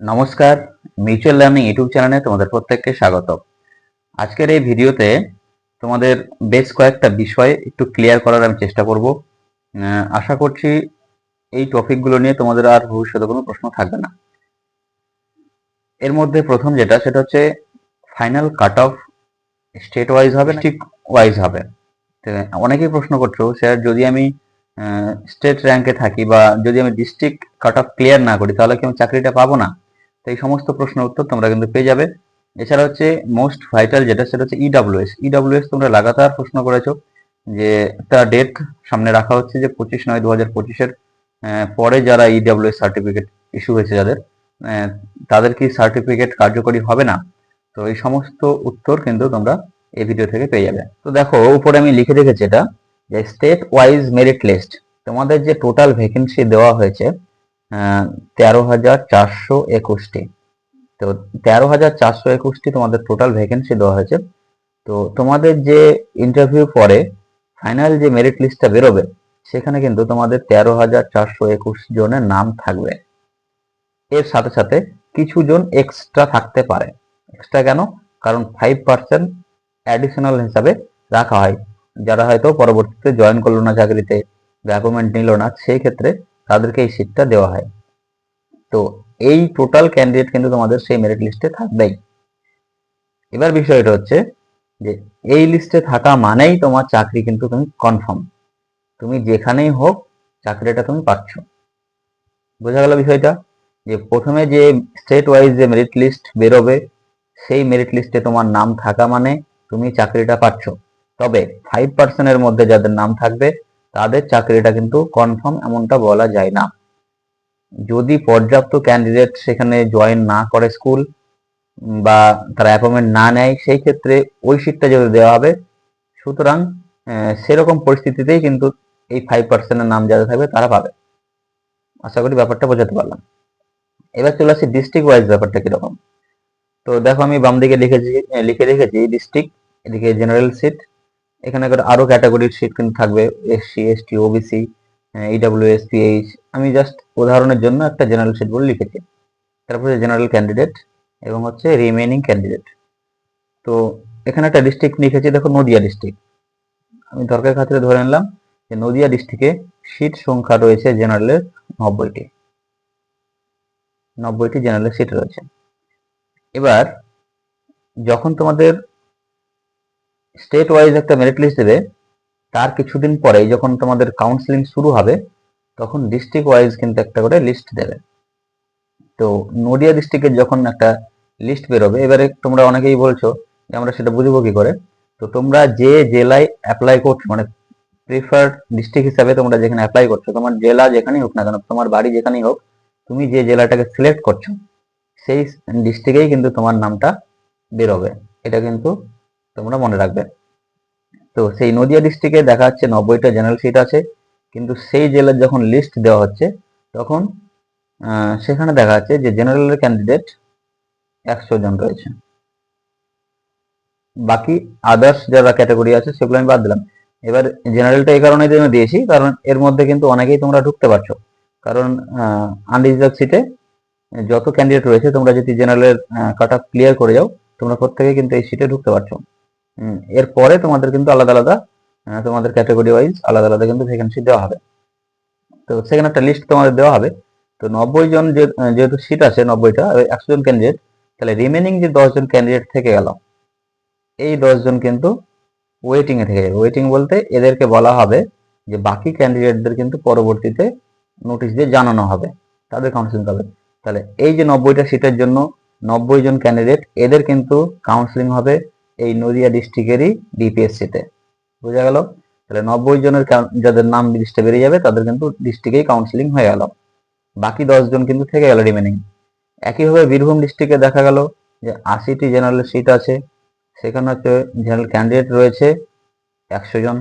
নমস্কার mutual learning YouTube চ্যানেলে তোমাদের প্রত্যেককে স্বাগত আজকের এই ভিডিওতে তোমাদের বেশ কয়েকটা বিষয় একটু ক্লিয়ার করার আমি চেষ্টা করব। আশা করছি এই টপিকগুলো নিয়ে তোমাদের আর ভবিষ্যতে কোনো প্রশ্ন থাকবে না। এর মধ্যে প্রথম যেটা, সেটা হচ্ছে final cut off state wise হবে ঠিক ওয়াইজ হবে? অনেকেই প্রশ্ন করছ, স্যার, যদি আমি স্টেট র্যাঙ্কে থাকি বা যদি আমি ডিস্ট্রিক্ট কাট অফ ক্লিয়ার না করি, তাহলে কি আমি চাকরিটা পাবো না? এই সমস্ত প্রশ্নের উত্তর তোমরা কিন্তু পেয়ে যাবে। এছাড়া হচ্ছে মোস্ট ভাইটাল যেটা, সেটা হচ্ছে ইডাব্লিউএস ইডাব্লিউএস তোমরা লাগাতার প্রশ্ন করেছ যে একটা ডেট সামনে রাখা হচ্ছে যে পঁচিশ নয় দু হাজার পঁচিশের পরে যারা ইডাব্লিউএস সার্টিফিকেট ইস্যু হয়েছে যাদের তাদের কি সার্টিফিকেট কার্যকরী হবে না? তো এই সমস্ত উত্তর কিন্তু তোমরা এই ভিডিও থেকে পেয়ে যাবে। তো দেখো, উপরে আমি লিখে রেখেছি এটা যে স্টেট ওয়াইজ মেরিট লিস্ট তোমাদের যে টোটাল ভ্যাকেন্সি দেওয়া হয়েছে তেরো হাজার চারশো একুশটি। তো তেরো হাজার চারশো একুশটি তোমাদের টোটাল ভ্যাকেন্সি দেওয়া হয়েছে। তো তোমাদের যে ইন্টারভিউ পরে ফাইনাল যে মেরিট লিস্টটা বেরোবে, সেখানে কিন্তু তোমাদের তেরো হাজার চারশো একুশ জনের নাম থাকবে। এর সাথে সাথে কিছু জন এক্সট্রা থাকতে পারে। এক্সট্রা কেন? কারণ ফাইভ পার্সেন্ট অ্যাডিশনাল হিসাবে রাখা হয়। যারা হয়তো পরবর্তীতে জয়েন করল না চাকরিতে অ্যাপয়েন্টমেন্ট নিল না, সেই ক্ষেত্রে তাদেরকে এই সিটটা দেওয়া হয়। তো এই টোটাল ক্যান্ডিডেট কিন্তু তোমাদের সেই মেরিট লিস্টে থাকবেই। এবার বিষয়টা হচ্ছে যে এই লিস্টে থাকা মানেই তোমার চাকরি কিন্তু তুমি কনফার্ম তুমি যেখানেই হোক চাকরিটা তুমি পাচ্ছ। বোঝা গেল বিষয়টা? যে প্রথমে যে স্টেট ওয়াইজ যে মেরিট লিস্ট বেরোবে, সেই মেরিট লিস্টে তোমার নাম থাকা মানে তুমি চাকরিটা পাচ্ছ। তবে ফাইভ পার্সেন্টের মধ্যে যাদের নাম থাকবে তাদের চাকরিটা কিন্তু কনফার্ম এমনটা বলা যায় না। যদি পর্যাপ্ত ক্যান্ডিডেট সেখানে জয়েন না করে স্কুল বা তারা অ্যাপয়েন্টমেন্ট না নেয়, সেই ক্ষেত্রে ওই সিটটা যদি দেওয়া হবে, সুতরাং সেরকম পরিস্থিতিতেই কিন্তু এই ফাইভ পার্সেন্টের নাম যাদের থাকবে তারা পাবে। আশা করি ব্যাপারটা বোঝাতে পারলাম। এবার চলে আসি ডিস্ট্রিক্ট ওয়াইজ ব্যাপারটা কীরকম। তো দেখো আমি বাম দিকে লিখেছি, লিখে রেখেছি ডিস্ট্রিক্ট এদিকে জেনারেল সিট এখানে আরও ক্যাটাগরির সিট কিন্তু থাকবে SC ST OBC EWS PH আমি জাস্ট উদাহরণের জন্য একটা জেনারেল সিট বলে লিখেছি। তারপরে জেনারেল ক্যান্ডিডেট এবং হচ্ছে রিমেইনিং ক্যান্ডিডেট তো এখানে একটা ডিস্ট্রিক্ট লিখেছি, দেখো নদিয়া ডিস্ট্রিক্ট আমি দরকার খাতিরে ধরে নিলাম যে নদিয়া ডিস্ট্রিক্টে সিট সংখ্যা রয়েছে জেনারেলের নব্বইটি। নব্বইটি জেনারেল সিট রয়েছে। এবার যখন তোমাদের স্টেট ওয়াইজ একটা মেরিট লিস্ট দেবে, তার কিছুদিন পরেই যখন তোমাদের কাউন্সিলিং শুরু হবে, তখন ডিস্ট্রিক্ট ওয়াইজ কিন্তু একটা করে লিস্ট দেবে। তো নদিয়া ডিস্ট্রিক্টের যখন একটা লিস্ট বেরোবে, এবারে তোমরা অনেকেই বলছো যে আমরা সেটা বুঝব কি করে? তো তোমরা যে জেলায় অ্যাপ্লাই করছ মানে প্রিফার্ড ডিস্ট্রিক্ট হিসাবে তোমরা যেখানে অ্যাপ্লাই করছ, তোমার জেলা যেখানেই হোক না কেন, তোমার বাড়ি যেখানেই হোক, তুমি যে জেলাটাকে সিলেক্ট করছ, সেই ডিস্ট্রিক্টেই কিন্তু তোমার নামটা বেরোবে। এটা কিন্তু তোমরা মনে রাখবে। তো সেই নদিয়া ডিস্ট্রিক্টে দেখা যাচ্ছে নব্বইটা জেনারেল সিট আছে, কিন্তু সেই জেলার যখন লিস্ট দেওয়া হচ্ছে, তখন সেখানে দেখা যাচ্ছে যে জেনারেলের ক্যান্ডিডেট একশো জন রয়েছে। বাকি আদার্স যারা ক্যাটাগরি আছে, সেগুলো আমি বাদ দিলাম। এবার জেনারেলটা এই কারণে আমি দিয়েছি, কারণ এর মধ্যে কিন্তু অনেকেই তোমরা ঢুকতে পারছ। কারণ আনরিজার্ভ সিটে যত ক্যান্ডিডেট রয়েছে, তোমরা যদি জেনারেলের কাট অফ ক্লিয়ার করে যাও, তোমরা প্রত্যেকে কিন্তু এই সিটে ঢুকতে পারছ। এরপরে তোমাদের কিন্তু আলাদা আলাদা তোমাদের ক্যাটাগরি ওয়াইজ আলাদা আলাদা কিন্তু ভ্যাকেন্সি দেওয়া হবে। তো সেখানে একটা লিস্ট তোমাদের দেওয়া হবে। তো নব্বই জন যেহেতু সিট আছে নব্বইটা একশো জন ক্যান্ডিডেট তাহলে রিমেনিং যে দশ জন ক্যান্ডিডেট থেকে গেল, এই দশ জন কিন্তু ওয়েটিং এ থেকে যাবে। ওয়েটিং বলতে এদেরকে বলা হবে যে বাকি ক্যান্ডিডেটদের কিন্তু পরবর্তীতে নোটিশ দিয়ে জানানো হবে, তাদের কাউন্সিলিং হবে। তাহলে এই যে নব্বইটা সিটের জন্য নব্বই জন ক্যান্ডিডেট এদের কিন্তু কাউন্সিলিং হবে এই নদিয়া ডিস্ট্রিক্টেরই ডিপিএসসিতে বোঝা গেল? তাহলে নব্বই জনের যাদের নাম লিস্টে বেরিয়ে যাবে, তাদের কিন্তু ডিস্ট্রিক্টেই কাউন্সিলিং হয়ে গেল। বাকি দশ জন কিন্তু থেকে গেল রিমেনিং একইভাবে বীরভূম ডিস্ট্রিক্টে দেখা গেল যে আশিটি জেনারেল সিট আছে। সেখানে হচ্ছে জেনারেল ক্যান্ডিডেট রয়েছে একশো জন।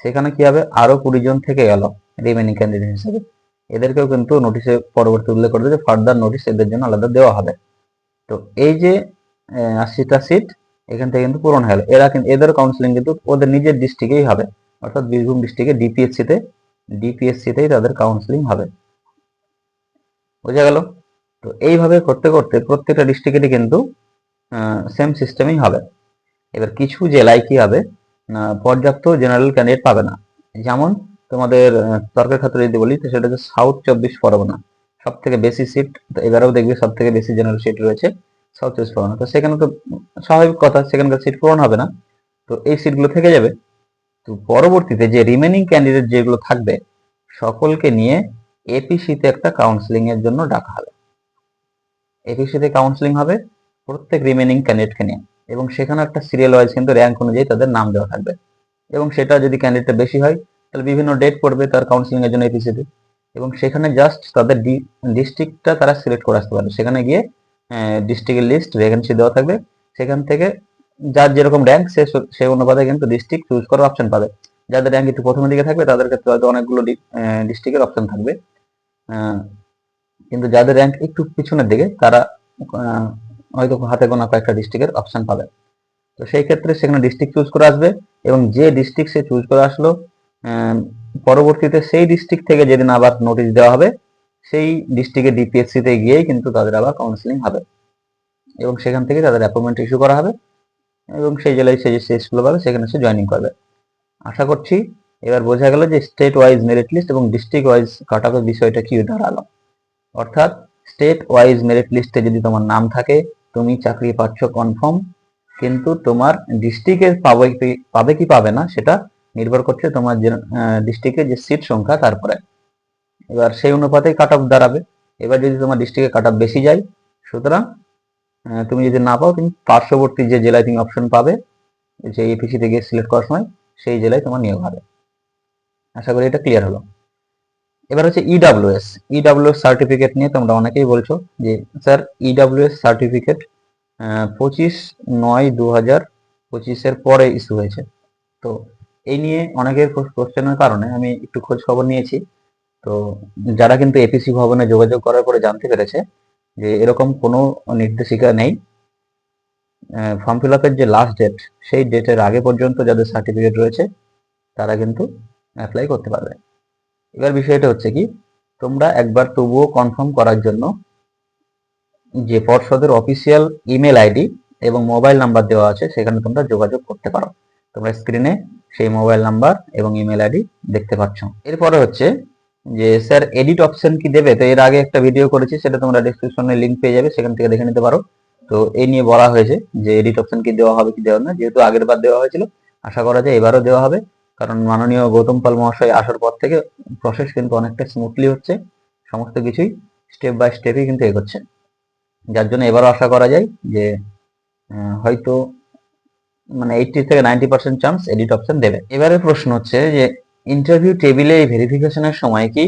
সেখানে কি হবে? আরও কুড়ি জন থেকে গেল রিমেনিং ক্যান্ডিডেট হিসেবে। এদেরকেও কিন্তু নোটিশে পরবর্তী উল্লেখ করে যে ফার্দার নোটিশ এদের জন্য আলাদা দেওয়া হবে। তো এই যে আশিটা সিট এখান থেকে কিন্তু পূরণ হয়ে এরা কিন্তু এদের কাউন্সিলিং কিন্তু ওদের নিজের ডিস্ট্রিক্টেই হবে। অর্থাৎ বীরভূম ডিস্ট্রিক্টে ডিপিএসসিতে ডিপিএসসিতেই তাদের কাউন্সিলিং হবে। বোঝা গেল? তো এইভাবে করতে করতে প্রত্যেকটা ডিস্ট্রিক্টেরই কিন্তু সেম সিস্টেমই হবে। এবার কিছু জেলায় কি হবে? পর্যাপ্ত জেনারেল ক্যান্ডিডেট পাবে না। যেমন তোমাদের তর্কের ক্ষেত্রে যদি বলি, তো সেটা হচ্ছে সাউথ চব্বিশ পরগনা। সব থেকে বেশি সিট এবারেও দেখবে সব থেকে বেশি জেনারেল সিট রয়েছে। সাউথ চব্বিশ পরগনা তো সেখানে তো স্বাভাবিক কথা, সেখানকার সিট পূরণ হবে না। তো এই সিটগুলো থেকে যাবে। তো পরবর্তীতে যে রিমেনিং ক্যান্ডিডেট যেগুলো থাকবে, সকলকে নিয়ে এপিসিতে একটা কাউন্সিলিং এর জন্য ডাকা হবে। এপিসিতে কাউন্সিলিং হবে প্রত্যেক রিমেনিং ক্যান্ডিডেটকে নিয়ে। এবং সেখানে একটা সিরিয়াল ওয়াইজ কিন্তু র্যাঙ্ক অনুযায়ী তাদের নাম দেওয়া থাকবে। এবং সেটা যদি ক্যান্ডিডেটটা বেশি হয়, তাহলে বিভিন্ন ডেট পড়বে তার কাউন্সিলিং এর জন্য এপিসিতে এবং সেখানে জাস্ট তাদের ডিস্ট্রিক্টটা তারা সিলেক্ট করে আসতে পারে সেখানে গিয়ে ডিস্ট্রিক্টের লিস্ট ভ্যাকেন্সি দেওয়া থাকবে। সেখান থেকে যার যেরকম র্যাঙ্ক সে সেই অনুপাতে কিন্তু ডিস্ট্রিক্ট চুজ করার অপশন পাবে। যাদের র্যাঙ্ক একটু প্রথমের দিকে থাকবে, তাদের ক্ষেত্রে হয়তো অনেকগুলো ডিস্ট্রিক্টের অপশন থাকবে। কিন্তু যাদের র্যাঙ্ক একটু পিছনের দিকে, তারা হয়তো হাতে গোনা কয়েকটা ডিস্ট্রিক্টের অপশন পাবে। তো সেই ক্ষেত্রে সেখানে ডিস্ট্রিক্ট চুজ করে আসবে এবং যে ডিস্ট্রিক্ট সে চুজ করে আসলো পরবর্তীতে সেই ডিস্ট্রিক্ট থেকে যেদিন আবার নোটিশ দেওয়া হবে সেই ডিস্ট্রিক্টের ডিপিএসসি তে গিয়েই কিন্তু তাদের আবার কাউন্সিলিং হবে। এবং সেখান থেকে তাদের অ্যাপয়েন্টমেন্ট ইস্যু করা হবে। এবং সেই জেলায় সে যে সিটগুলো পাবে সেখানে সে জয়েনিং করবে। আশা করছি এবার বোঝা গেল যে স্টেট ওয়াইজ মেরিট লিস্ট এবং ডিস্ট্রিক্ট ওয়াইজ কাট অফের বিষয়টা কি দাঁড়াল। অর্থাৎ স্টেট ওয়াইজ মেরিট লিস্টে যদি তোমার নাম থাকে, তুমি চাকরি পাচ্ছ কনফার্ম কিন্তু তোমার ডিস্ট্রিক্টের পাবে পাবে কি পাবে না, সেটা নির্ভর করছে তোমার যে ডিস্ট্রিক্টের যে সিট সংখ্যা তারপরে। এবার সেই অনুপাতেই কাট অফ দাঁড়াবে। এবার যদি তোমার ডিস্ট্রিক্টে কাট অফ বেশি যায়, সুতরাং তুমি যদি না পাও, তুমি পার্শ্ববর্তী যে জেলায় তুমি অপশন পাবে, যে এপিসি থেকে সিলেক্ট করার সময়, সেই জেলায় তোমার নিয়োগ হবে। আশা করি এটা ক্লিয়ার হলো। এবার হচ্ছে E ইডাব্লিউএস ইডাব্লিউএস সার্টিফিকেট নিয়ে তোমরা অনেকেই বলছো যে, স্যার ইডাব্লিউএস সার্টিফিকেট পঁচিশ নয় দু হাজার পঁচিশের পরে ইস্যু হয়েছে। তো এই নিয়ে অনেকের কোশ্চেনের কারণে আমি একটু খোঁজ খবর নিয়েছি। তো যারা কিন্তু এপিসি ভবনে যোগাযোগ করার পরে জানতে পেরেছে যে এরকম কোনো নির্দেশিকা নেই ফর্ম ফিল আপের যে লাস্ট ডেট সেই ডেটের আগে পর্যন্ত যাদের সার্টিফিকেট রয়েছে, তারা কিন্তু অ্যাপ্লাই করতে পারবে। এবার বিষয়টা হচ্ছে কি, তোমরা একবার তবুও কনফার্ম করার জন্য যে পর্ষদের অফিসিয়াল ইমেল আইডি এবং মোবাইল নাম্বার দেওয়া আছে, সেখানে তোমরা যোগাযোগ করতে পারো। তোমরা স্ক্রিনে সেই মোবাইল নাম্বার এবং ইমেল আইডি দেখতে পাচ্ছ। এরপরে হচ্ছে যে, স্যার এডিট অপশন কি দেবে? তো এর আগে একটা ভিডিও করেছি, সেটা তোমরা ডিসক্রিপশনে লিংক পেয়ে যাবে, সেখান থেকে দেখে নিতে পারো। তো এই নিয়ে বলা হয়েছে যে এডিট অপশন কি দেওয়া হবে, কি দেওয়া না, যেহেতু আগের বার দেওয়া হয়েছিল, আশা করা যায় এবারও দেওয়া হবে। কারণ মাননীয় গৌতম পাল মহাশয় আসার পর থেকে প্রসেস কিন্তু অনেকটা স্মুথলি হচ্ছে, সমস্ত কিছুই স্টেপ বাই স্টেপই কিন্তু এগোচ্ছে। যার জন্য এবারও আশা করা যায় যে হয়তো মানে এইটি থেকে ninety percent chance edit option দেবে। এবারে প্রশ্ন হচ্ছে যে ইন্টারভিউ টেবিলে ভেরিফিকেশনের সময় কি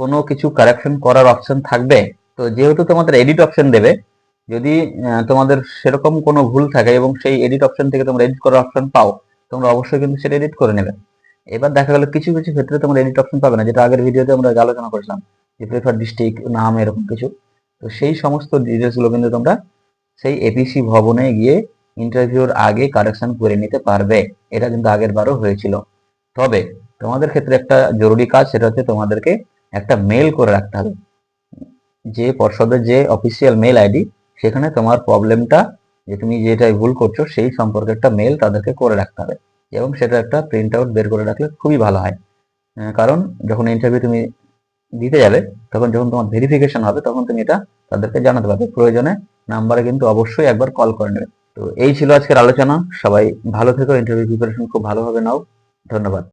কোনো কিছু কারেকশন করার অপশন থাকবে? তো যেহেতু তোমাদের এডিট অপশন দেবে, যদি তোমাদের সেরকম কোনো ভুল থাকে এবং সেই এডিট অপশন থেকে তোমরা এডিট করার অপশন পাও, তোমরা অবশ্যই কিন্তু সেটা এডিট করে নেবে। এবার দেখা গেলো কিছু কিছু ক্ষেত্রে তোমরা এডিট অপশন পাবে না, যেটা আগের ভিডিওতে আমরা আলোচনা করেছিলাম, যে প্রেফার ডিস্ট্রিক্ট নাম, এরকম কিছু। তো সেই সমস্ত ডিটেলসগুলো কিন্তু তোমরা সেই এপিসি ভবনে গিয়ে ইন্টারভিউর আগে কারেকশন করে নিতে পারবে। এটা কিন্তু আগের বারও হয়েছিল। তবে তোমাদের ক্ষেত্রে একটা জরুরি কাজ সেটা হচ্ছে তোমাদেরকে একটা মেল করে রাখতে হবে। যে পর্ষদের যে অফিসিয়াল মেল আইডি সেখানে তোমার প্রবলেমটা যে তুমি যেটাই ভুল করছ, সেই সম্পর্কে একটা মেল তাদেরকে করে রাখতে হবে। এবং সেটা একটা প্রিন্ট আউট বের করে রাখলে খুবই ভালো হয়। কারণ যখন ইন্টারভিউ তুমি দিতে যাবে, তখন যখন তোমার ভেরিফিকেশন হবে, তখন তুমি এটা তাদেরকে জানাতে পারবে। প্রয়োজনে নাম্বারে কিন্তু অবশ্যই একবার কল করে নেবে। তো এই ছিল আজকের আলোচনা। সবাই ভালো থেকো ইন্টারভিউ প্রিপারেশন খুব ভালোভাবে নাও। ধন্যবাদ।